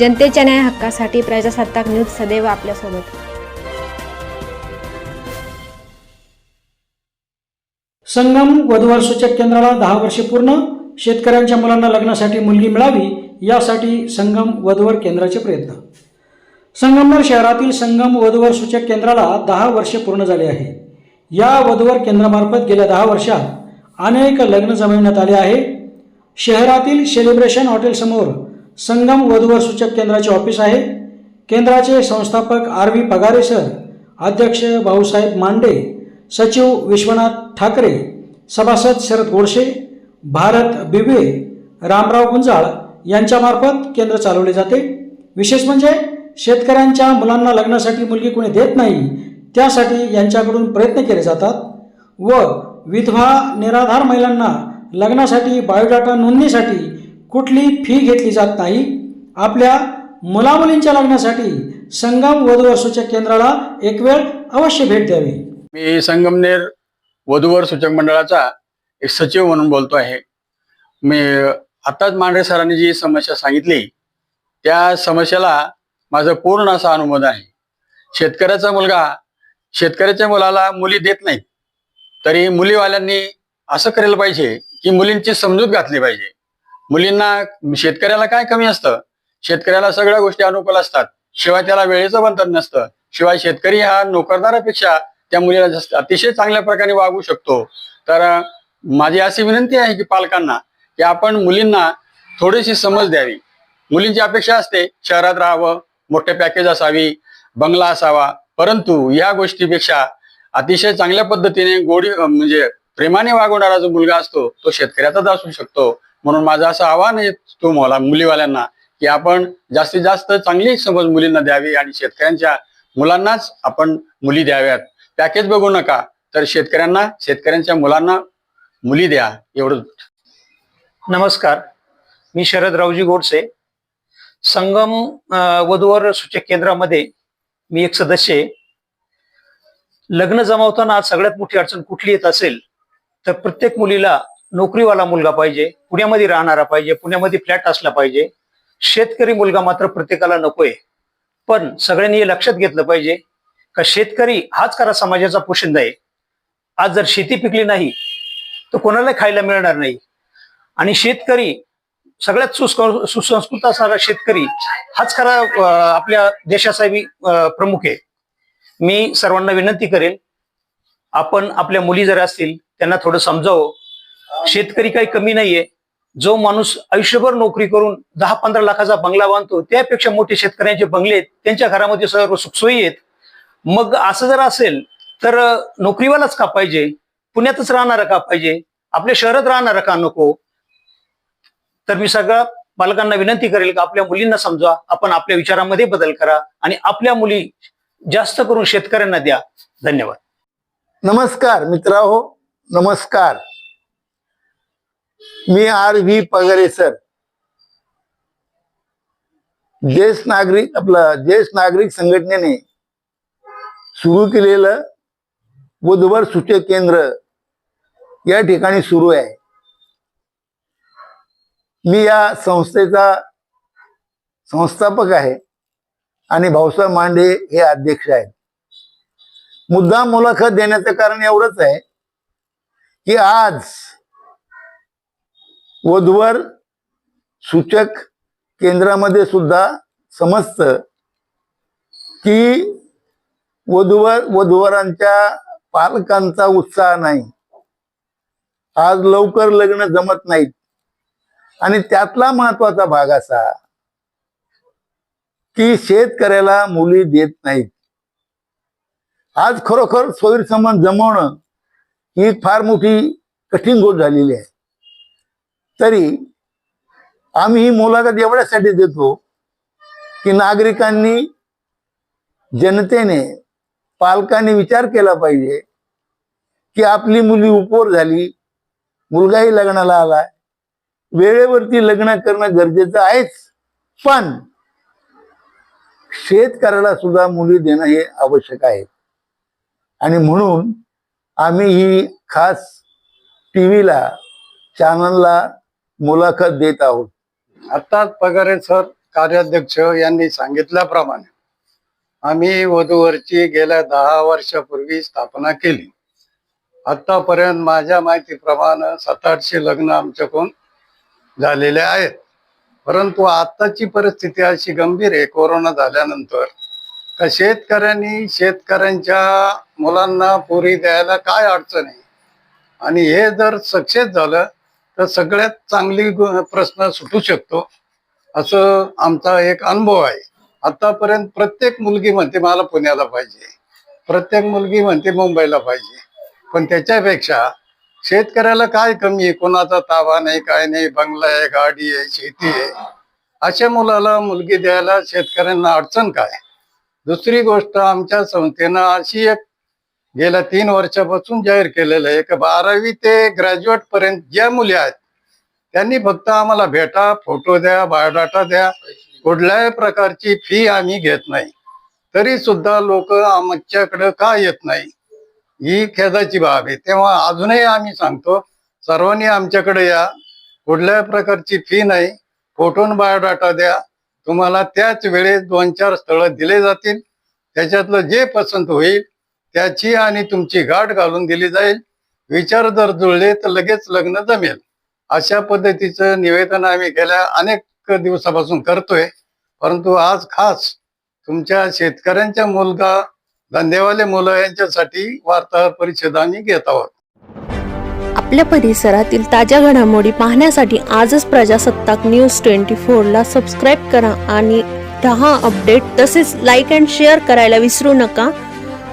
जनतेच्या न्याय हक्कासाठी प्रजासत्ताक न्यूज सदैव आपल्यासोबत. संगम वधूवर सूचक केंद्राला दहा वर्षे पूर्ण शेतकऱ्यांच्या मुलांना लग्नासाठी मुलगी मिळावी यासाठी संगम वधूवर केंद्राचे प्रयत्न. संगमनेर शहरातील संगम वधूवर सूचक केंद्राला दहा वर्षे पूर्ण झाले आहे. या वधूवर केंद्रामार्फत गेल्या दहा वर्षात अनेक लग्न जमविण्यात आले आहे. शहरातील सेलिब्रेशन हॉटेलसमोर संगम वधूवर सूचक केंद्राचे ऑफिस आहे. केंद्राचे संस्थापक आर व्ही पगारे सर अध्यक्ष भाऊसाहेब मांडे सचिव विश्वनाथ ठाकरे सभासद शरद गोडसे भारत बिबे रामराव गुंजाळ यांच्यामार्फत केंद्र चालवले जाते. विशेष म्हणजे शेतकऱ्यांच्या मुलांना लग्नासाठी मुलगी कोणी देत नाही त्यासाठी यांच्याकडून प्रयत्न केले जातात. व विधवा निराधार महिलांना लग्नासाठी बायोडाटा नोंदणीसाठी कुठली फी घेतली जात नाही. आपल्या मुलामुलींच्या लग्नासाठी संगम वधू सूचक केंद्राला एक वेळ अवश्य भेट द्यावी. मी संगमनेर वधूवर सूचक मंडळाचा एक सचिव म्हणून बोलतो आहे. मी आताच मांढरे सरांनी जी समस्या सांगितली त्या समस्येला माझं पूर्ण असा अनुमोद आहे. शेतकऱ्याचा मुलगा शेतकऱ्याच्या मुलाला मुली देत नाहीत तरी मुलीवाल्यांनी असं करायला पाहिजे की मुलींची समजूत घातली पाहिजे. मुलींना शेतकऱ्याला काय कमी असतं? शेतकऱ्याला सगळ्या गोष्टी अनुकूल असतात. शिवाय त्याला वेळेचं बंधन नसतं. शिवाय शेतकरी हा नोकरदारापेक्षा त्या मुलीला जास्त अतिशय चांगल्या प्रकारे वागू शकतो. तर माझी अशी विनंती आहे की पालकांना की आपण मुलींना थोडीशी समज द्यावी. मुलींची अपेक्षा असते शहरात राहावं मोठे पॅकेज असावी बंगला असावा. परंतु या गोष्टीपेक्षा अतिशय चांगल्या पद्धतीने गोडी म्हणजे प्रेमाने वागवणारा जो मुलगा असतो तो शेतकऱ्याचाच असू शकतो. म्हणून माझं असं आव्हान आहे तुम्हाला मला मुलीवाल्यांना की आपण जास्तीत जास्त चांगली समज मुलींना द्यावी आणि शेतकऱ्यांच्या मुलांनाच आपण मुली द्याव्यात. पॅकेज बघू नका तर शेतकऱ्यांना शेतकऱ्यांच्या मुलांना मुली द्या एवढं नमस्कार मी शरद रावजी गोडसे. संगम वधूवर सूचक केंद्रामध्ये मी एक सदस्य आहे. लग्न जमावताना आज सगळ्यात मोठी अडचण कुठली येत असेल तर प्रत्येक मुलीला नोकरीवाला मुलगा पाहिजे पुण्यामध्ये राहणारा पाहिजे पुण्यामध्ये फ्लॅट असला पाहिजे. शेतकरी मुलगा मात्र प्रत्येकाला नकोय. पण सगळ्यांनी हे लक्षात घेतलं पाहिजे का शेतकरी हाच खरा समाजाचा पोशिंदा आहे. आज जर शेती पिकली नाही तर कोणाला खायला मिळणार नाही? आणि शेतकरी सगळ्यात सुसंस्कृत असणारा शेतकरी हाच खरा आपल्या देशाचा प्रमुख आहे. मी सर्वांना विनंती करेल आपण आपल्या मुली जर असतील त्यांना थोडं समजावं. शेतकरी काही कमी नाहीये. जो माणूस आयुष्यभर नोकरी करून दहा पंधरा लाखाचा बंगला बांधतो त्यापेक्षा मोठे शेतकऱ्यांचे बंगले आहेत त्यांच्या घरामध्ये सर्व सुखसोयी आहेत. मग असं जर असेल तर नोकरीवालाच का पाहिजे? पुण्यातच राहणारा का पाहिजे? आपल्या शहरात राहणारा का नको? तर मी सगळ्या पालकांना विनंती करेल का आपल्या मुलींना समजा आपण आपल्या विचारामध्ये बदल करा आणि आपल्या मुली जास्त करून शेतकऱ्यांना द्या. धन्यवाद. नमस्कार मित्राहो नमस्कार. मी आर व्ही पगरे सर. ज्येष्ठ नागरिक आपलं ज्येष्ठ नागरिक संघटनेने सुरू केलेलं बुधवार सूचक केंद्र या ठिकाणी सुरू आहे. मी या संस्थेचा संस्थापक आहे आणि भाऊसाहेब मांडे हे अध्यक्ष आहेत. मुद्दा मुलाखत देण्याचं कारण एवढंच आहे की आज वधवर सूचक केंद्रामध्ये सुद्धा समजतं की वधूवर वधूवरांच्या पालकांचा उत्साह नाही. आज लवकर लग्न जमत नाहीत. आणि त्यातला महत्त्वाचा भाग असा की शेतकऱ्याला मुली देत नाहीत. आज खरोखर सोयीसमान जमवणं ही फार मोठी कठीण गोष्ट झालेली आहे. तरी आम्ही ही मुलाखत एवढ्यासाठी देतो की नागरिकांनी जनतेने पालकांनी विचार केला पाहिजे की आपली मुली उपोर झाली मुलगाही लग्नाला आलाय वेळेवरती लग्न करणं गरजेचं आहेच पण शेतकऱ्याला सुद्धा मुली देणं हे आवश्यक आहे. आणि म्हणून आम्ही ही खास टीव्हीला चॅनलला मुलाखत देत आहोत. आत्ताच पगारे सर कार्याध्यक्ष यांनी सांगितल्याप्रमाणे आम्ही वधूवरची गेल्या दहा वर्षापूर्वी स्थापना केली. आतापर्यंत माझ्या माहितीप्रमाणे सात आठशे लग्न आमच्याकडून झालेले आहेत. परंतु आताची परिस्थिती अशी गंभीर आहे. कोरोना झाल्यानंतर का शेतकऱ्यांनी शेतकऱ्यांच्या मुलांना पुरी द्यायला काय अडचण आहे? आणि हे जर सक्सेस झालं तर सगळ्यात चांगली प्रश्न सुटू शकतो. असं आमचा एक अनुभव आहे. आतापर्यंत प्रत्येक मुलगी म्हणते मला पुण्याला पाहिजे. प्रत्येक मुलगी म्हणते मुंबईला पाहिजे. पण त्याच्यापेक्षा शेतकऱ्याला काय कमी आहे? कोणाचा ताबा नाही काय नाही बंगला आहे गाडी आहे शेती आहे. अशा मुलाला मुलगी द्यायला शेतकऱ्यांना अडचण काय? दुसरी गोष्ट आमच्या संस्थेनं अशी एक गेल्या तीन वर्षापासून जाहीर केलेलं आहे की बारावी ते ग्रॅज्युएट पर्यंत ज्या मुली आहेत त्यांनी फक्त आम्हाला भेटा फोटो द्या बायोडाटा द्या. कुठल्याही प्रकारची फी आम्ही घेत नाही. तरी सुद्धा लोक आमच्याकडं का येत नाही? ही खेदाची बाब आहे. तेव्हा अजूनही आम्ही सांगतो सर्वांनी आमच्याकडे या. कुठल्याही प्रकारची फी नाही. फोटोन बायोडाटा द्या. तुम्हाला त्याच वेळेस दोन चार स्थळं दिले जातील. त्याच्यातलं जे पसंत होईल त्याची आणि तुमची गाठ घालून दिली जाईल. विचार जर जुळले तर लगेच लग्न जमेल. अशा पद्धतीचं निवेदन आम्ही गेल्या अनेक दिवसापासून करतोय. परंतु आज खास तुमच्या शेतकऱ्यांच्या मुलगा धंदेवाले मुलं यांच्यासाठी वार्ताहर परिषद आम्ही घेत आहोत. आपल्या परिसरातील ताज्या घडामोडी पाहण्यासाठी आजच प्रजासत्ताक न्यूज ट्वेंटी फोरला सबस्क्राईब करा आणि रहा अपडेट तसेच लाईक अँड शेअर करायला विसरू नका.